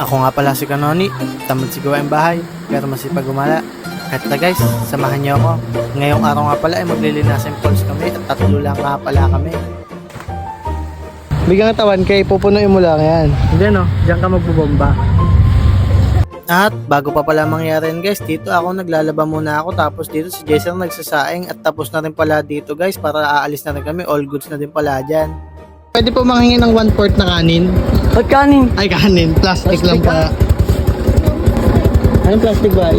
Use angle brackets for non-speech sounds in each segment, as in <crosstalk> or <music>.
Ako nga pala si Kanoni, tamad si gawain bahay, pero masipag gumala. Kahit na guys, samahan niyo ako. Ngayong araw nga pala ay maglilinasin poles kami at tatlo lang nga pala kami. Bigyan ka tawan kay pupunuin mo lang yan. Diyan no, diyan ka magbubomba. At bago pa pala mangyari yun guys, dito ako naglalaba muna ako tapos dito si Jason nagsasaing at tapos na rin pala dito guys para aalis na rin kami, all goods na din pala dyan. Pwede po manghingi ng one fourth na kanin. Ba't kanin? Ay, kanin. Plastic, Plastic lang pa. Anong plastic ba?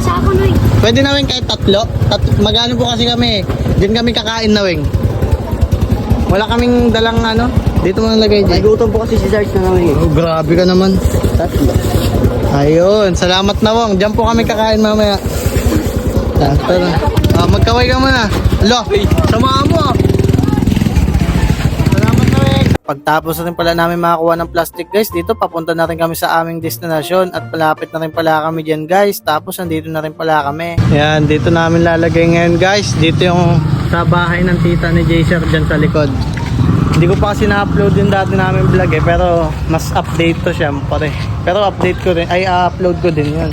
Sa ako, Noy. Pwede namin kahit tatlo. Tat magano po kasi kami. Diyan kami kakain na wing. Wala kaming dalang ano. Dito mo nalagay dyan. gutom po kasi si Sarge na namin. Oh, grabe ka naman. Tatlo. Ayun, salamat na Wong. Diyan po kami kakain mamaya. Ah, tara. Ah, magkaway ka muna. Lo, samahan mo. ah. Salamat na Weng. Pagtapos na pala namin makakuha ng plastic guys, dito papunta na rin kami sa aming destinasyon at malapit na rin pala kami dyan guys. Tapos nandito na rin pala kami. Yan, dito namin lalagay ngayon guys. Dito yung sa bahay ng tita ni Jaser dyan sa likod. Hindi ko pa kasi na-upload yung dati namin vlog eh, pero mas update to syempre. Pero update ko rin, ay upload ko din yun.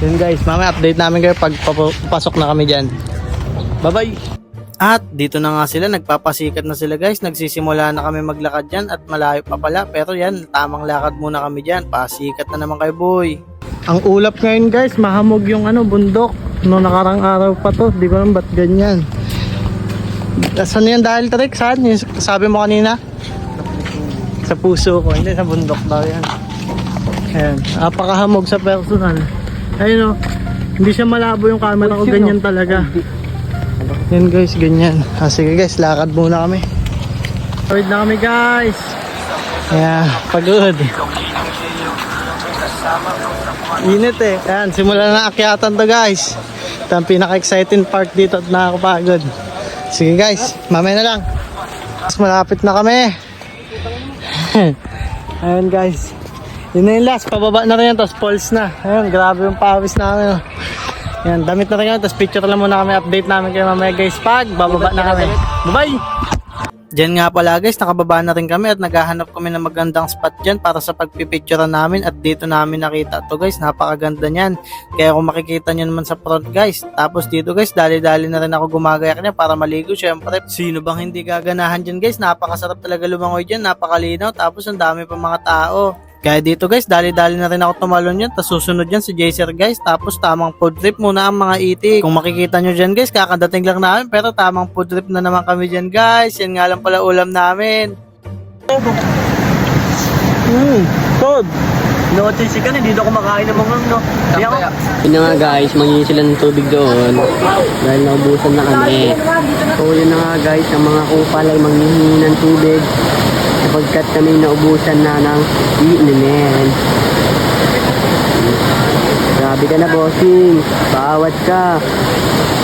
Yun guys, mamaya update namin kayo pag papasok na kami dyan. Bye-bye! At dito na nga sila, nagpapasikat na sila guys. Nagsisimula na kami maglakad dyan at malayo pa pala. Pero yan, tamang lakad muna kami dyan. Pasikat na naman kayo boy. Ang ulap ngayon guys, mahamog yung ano, bundok. No nakarang araw pa to, di alam ba't ganyan. Saan yan dahil Tarik? Saan? Yung sabi mo kanina? Sa puso ko, hindi sa bundok daw yan. Ayan, apakahamog sa personal. Ayun o, hindi siya malabo yung camera ko, ganyan talaga. Yan guys, ganyan. Ah, sige guys, lakad muna kami. Tawid na kami guys. Yeah, pagod. Init eh. Ayan, simulan na akyatan to guys. Ito ang pinaka-exciting part dito at nakakapagod. Sige guys, mamaya na lang. Mas malapit na kami. <laughs> Ayan guys. Yun na yung last, pababa na rin yan, tapos pulse na. Ayan, grabe yung pawis namin. Oh. Ayan, damit na yan, tapos picture lang muna kami, update namin kayo mamaya guys pag bababa na kami. Bye-bye! Diyan nga pala guys, nakababa na rin kami at naghahanap kami ng magandang spot dyan para sa pagpipicture namin at dito namin nakita to guys, napakaganda niyan. Kaya kung makikita nyo naman sa front guys, tapos dito guys, dali-dali na rin ako gumagayak niya para maligo syempre. Sino bang hindi gaganahan dyan guys, napakasarap talaga lumangoy dyan, napakalinaw, tapos ang dami pa mga tao. Kaya dito guys, dali-dali na rin ako tumalon yan. Tapos susunod yan si Jaser guys. Tapos tamang food trip muna ang mga itik. Kung makikita nyo dyan guys, kakadating lang namin. Pero tamang food trip na naman kami dyan guys. Yan nga lang pala ulam namin. Hmm, Todd. Notice ka na, dito ako makain ng mga no. Hindi ako. Yun na nga guys, mangingi sila ng tubig doon dahil naubusan na kami. So yun na nga guys, ang mga kupal ay manghihingi ng tubig sapagkat kami naubusan na ng iinumin. Grabe ka na bossing, bawat ka.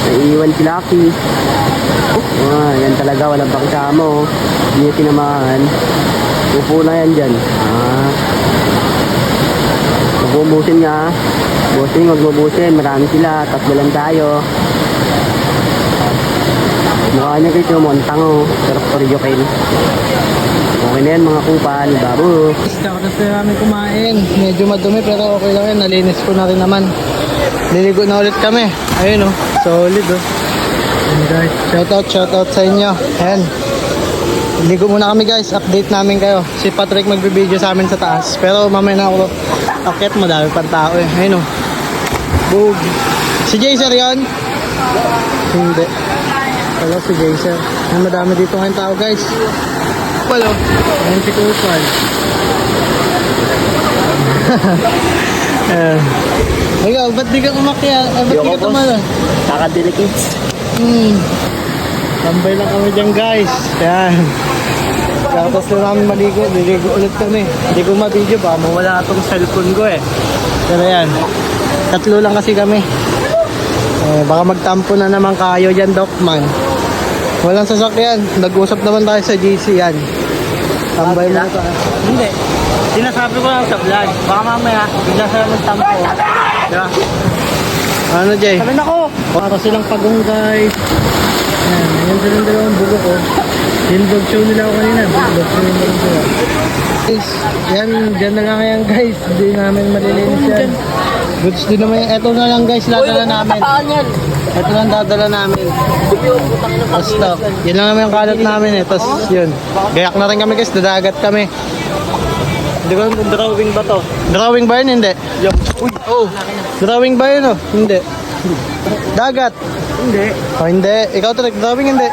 Naiiwan si Lucky. Ah, yan talaga, walang pakisama oh. Hindi niya tinamahan. Upo na yan dyan. Ah. Huwag mo ubusin nga. Bossing, huwag mo ubusin. Marami sila. Tatlo lang tayo. Mukha niya kayo montang oh. Sarap koryo kayo. Okay na yan mga kupal. Babo. Tapos na namin kumain. Medyo madumi pero okay lang yan. Nalinis ko na rin naman. Liligo na ulit kami. Ayun oh. Solid oh. Guys. Shoutout, shoutout sa inyo. Ayan. Ligo muna kami guys. Update namin kayo. Si Patrick magbibideo sa amin sa taas. Pero mamaya na ako. Akit madami pang tao eh. Ayun oh. Boog. Si Jaser yon? Hindi. Wala si Jaser. Ay, madami dito ngayon tao guys. Walo. Ayun si Kupal. <laughs> Eh. Ikaw, ba't di ka umakyat? Ah, ba't di ka tumalon? Kakadilikits. Hmm. Tambay lang kami dyan guys. Yan. Tapos na namin maligo. Liligo ulit kami. Hindi ko ma-video ba? Mawala itong cellphone ko eh. Pero yan. Tatlo lang kasi kami. Eh, baka magtampo na naman kayo dyan, Docman. Walang sasakyan. Nag-usap naman tayo sa GC yan. Tambay mo ka. Hindi. Sinasabi ko lang sa vlog. Baka mamaya, bigla sila magtampo. Diba? Ano, Jay? Sabi na ko! Para silang pagong guys. Ayan, ayan silang dalawang bugo ko. Yung dog show nila ako kanina. Dog show nila lang sila. Guys, yan, dyan na lang yan guys. Hindi namin malilinis yan. Goods din naman yan. Ito na lang guys, dadala namin. Ito lang dadala namin. Basta, yan lang naman yung kalat namin eh. Tapos yun, gayak na rin kami guys, dadagat kami. Hindi ko alam kung drawing ba to. Drawing ba yun? Hindi. Uy, oh. Drawing ba yun oh? Hindi. Dagat. Hindi. Oh, hindi. Ikaw to drawing hindi.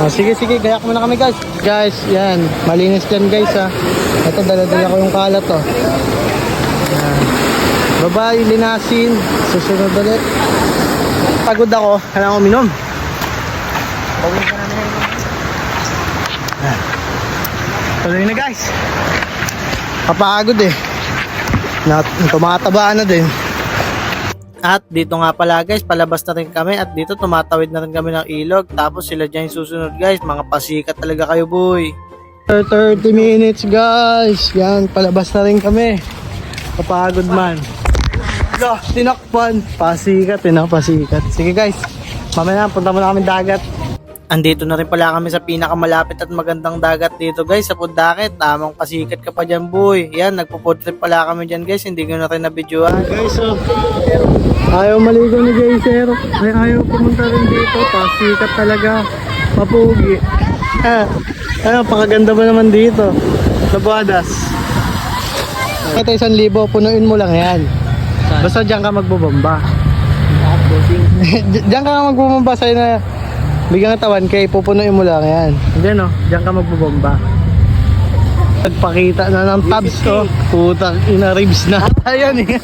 Oh, sige, sige, gayak mo na kami guys. Guys, yan. Malinis dyan guys ha. Ito, dala-dala ko yung kalat oh. Yan. Babae, linasin. Susunod ulit. Pagod ako. Kailangan ko minom. Yan. Tuloy na guys. Kapagod eh. Na, tumataba na din. At dito nga pala guys, palabas na rin kami at dito tumatawid na rin kami ng ilog. Tapos sila dyan susunod guys, mga pasikat talaga kayo boy. 30 minutes guys. Yan, palabas na rin kami. Kapagod man. Lah, tinakpan. Pasikat, eh, no? Pasikat. Sige guys, mamaya na, punta muna kami dagat. Andito na rin pala kami sa pinakamalapit at magandang dagat dito guys sa Pudakit. Tamang pasikat ka pa dyan boy. Yan, nagpo-food trip pala kami dyan guys, hindi ko na rin nabidyoan. Guys, so, ayaw maligo ni Geyser. Ay, ayaw pumunta rin dito. Pasikat talaga. Papugi. Ah, ayun, pakaganda ba naman dito? Labuadas. Ito isang libo, punuin mo lang yan. Basta diyan ka magbubomba. <laughs> diyan ka magbubomba sa'yo na bigyan ka tawan kay pupunuin mo lang yan. Diyan oh, diyan ka magbubomba. Nagpakita na ng tabs to. Putang ina ribs na. <laughs> Ayan eh.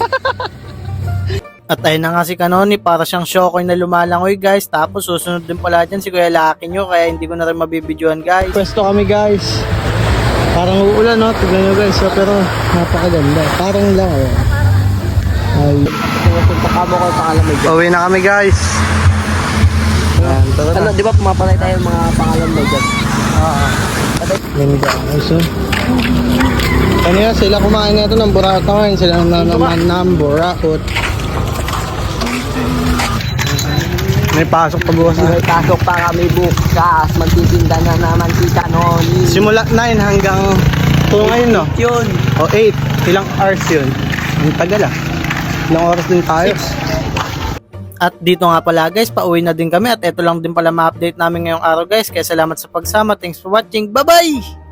At ayun na nga si Kanoni, para siyang shokoy na lumalangoy guys. Tapos susunod din pala dyan si Kuya Laki nyo, kaya hindi ko na rin mabibidyoan guys. Pwesto kami guys. Parang uulan no, tignan nyo guys. So, pero napakaganda. Parang lang oh. Ay. Pakabo ko pangalan mo dyan. Uwi na kami guys. Ayan, tara Ano, na. di ba pumapalay tayo mga pangalan mo dyan? Yan guys. oh. Kanina sila kumain nito ng burako ngayon. Sila na naman ng burakot. May pasok pa bukas na. May pasok pa kami bukas. Magtitinda na naman si Kanoni. Simula 9 hanggang 2 ngayon no? Yun. O 8. Ilang hours yun? Ang tagal ah. Ilang oras din tayo. At dito nga pala guys, pauwi na din kami at ito lang din pala ma-update namin ngayong araw guys. Kaya salamat sa pagsama. Thanks for watching. Bye-bye!